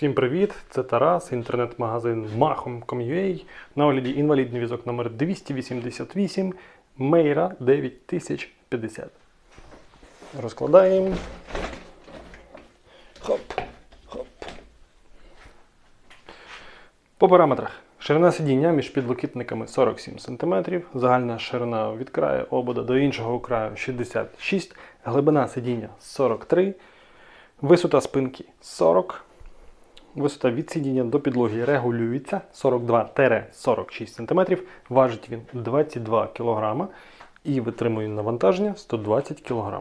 Всім привіт! Це Тарас, інтернет-магазин Mahom.com.ua. На огляді інвалідний візок номер 288 Мейра 9050. Розкладаємо. Хоп, хоп. По параметрах. Ширина сидіння між підлокітниками 47 см, загальна ширина від краю обода до іншого краю 66 глибина сидіння 43 висота спинки 40 Висота від сидіння до підлоги регулюється 42-46 см, важить він 22 кг і витримує навантаження 120 кг.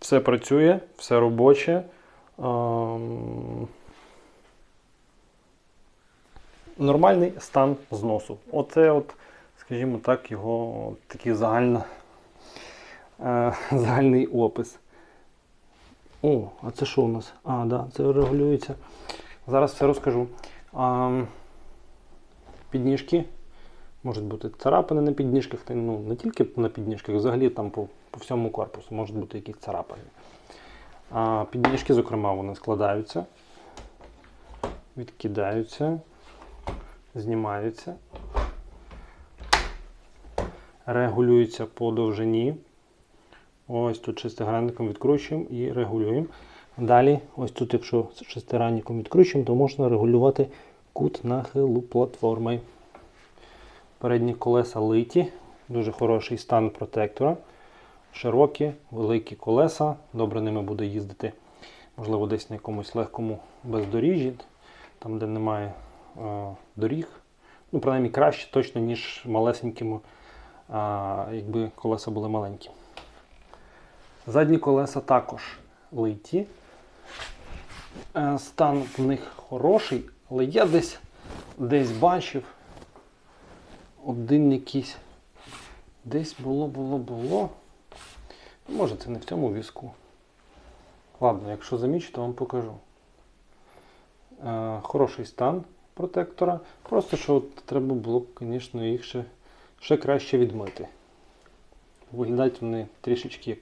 Все працює, все робоче. Ем, Нормальний стан зносу. Оце, от, скажімо так, його такий е, загальний опис. О, а це що у нас? А, да, це регулюється. Зараз все розкажу. А, підніжки. Можуть бути царапини на підніжках, ну, не тільки на підніжках, взагалі там по, по всьому корпусу можуть бути якісь царапини. А, підніжки, зокрема, вони складаються, відкидаються, знімаються, регулюються по довжині. Ось тут шестигранником відкручуємо і регулюємо. Далі, ось тут, якщо шестигранником відкручуємо, то можна регулювати кут нахилу платформи. Передні колеса литі, дуже хороший стан протектора. Широкі, великі колеса, добре ними буде їздити. Можливо, десь на якомусь легкому бездоріжжі, там, де немає е, доріг. Ну, принаймні краще точно, ніж малесенькими, е, якби колеса були маленькі. Задні колеса також литі. Е, Стан в них хороший, але я десь десь бачив один якийсь. Десь було, було, було. Може це не в цьому візку. Ладно, якщо замічу, то вам покажу. Е, Хороший стан протектора. Просто що от треба було, звісно, їх ще, ще краще відмити. Виглядають вони трішечки як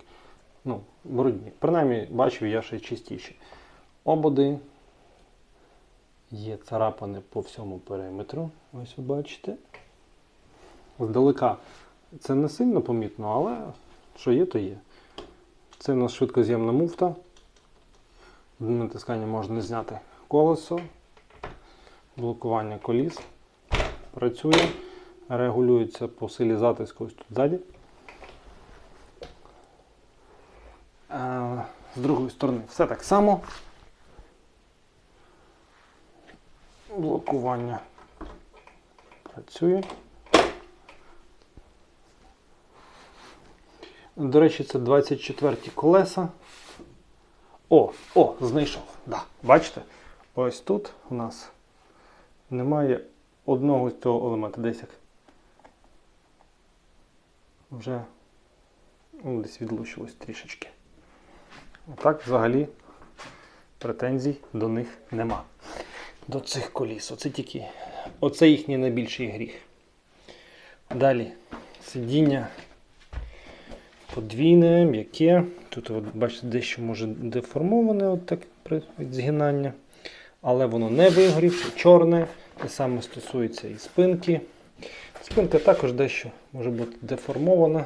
ну, брудні. Принаймні, бачив я ще чистіші. Ободи. Є царапини по всьому периметру. Ось ви бачите. Здалека це не сильно помітно, але що є, то є. Це у нас швидкоз'ємна муфта. Натискання можна зняти колесо, блокування коліс. Працює, регулюється по силі затиску ось тут ззаді. Е, З другої сторони все так само. Блокування працює. До речі, це 24 ті колеса. О, о, знайшов. Да. Бачите? Ось тут у нас немає одного з цього елемента. Десь як вже ну, десь відлучилось трішечки. Так, взагалі, претензій до них нема. До цих коліс. Оце тільки. Оце їхній найбільший гріх. Далі сидіння подвійне, м'яке. Тут, от, бачите, дещо може деформоване от так, при згинання. Але воно не вигорівше, чорне. Те саме стосується і спинки. Спинка також дещо може бути деформована.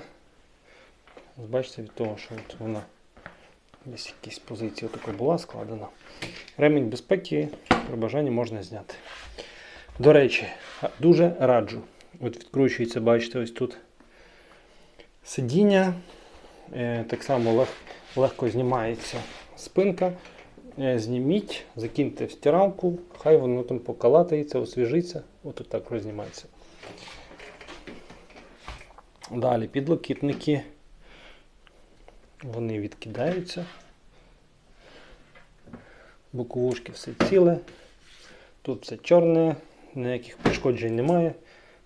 Бачите, від того, що от вона десь якісь позиції отако була складена. Ремінь безпеки при бажанні можна зняти. До речі, дуже раджу. От відкручується, бачите, ось тут сидіння. Е, Так само лег, легко знімається спинка. Е, Зніміть, закиньте в стиралку, хай воно там покалатається, освіжиться, от так рознімається. Далі підлокітники. Вони відкидаються. Боковушки все ціле. Тут все чорне, ніяких пошкоджень немає.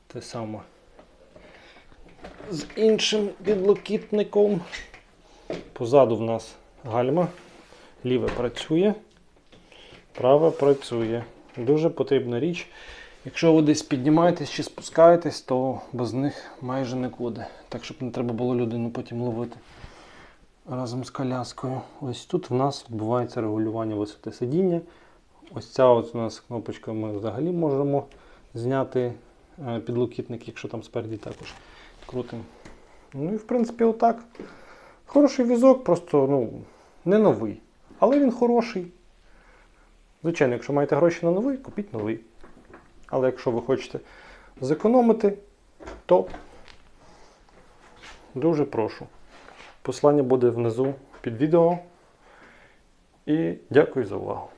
Те саме з іншим підлокітником. Позаду в нас гальма. Ліве працює, праве працює. Дуже потрібна річ. Якщо ви десь піднімаєтесь чи спускаєтесь, то без них майже нікуди. Так, щоб не треба було людину потім ловити. Разом з коляскою. Ось тут в нас відбувається регулювання висоти сидіння. Ось ця от у нас кнопочка, ми взагалі можемо зняти е, підлокітник, якщо там спереді також крутимо. Ну і в принципі отак. Хороший візок, просто ну, не новий. Але він хороший. Звичайно, якщо маєте гроші на новий, купіть новий. Але якщо ви хочете зекономити, то дуже прошу. Послання буде внизу під відео. І дякую за увагу.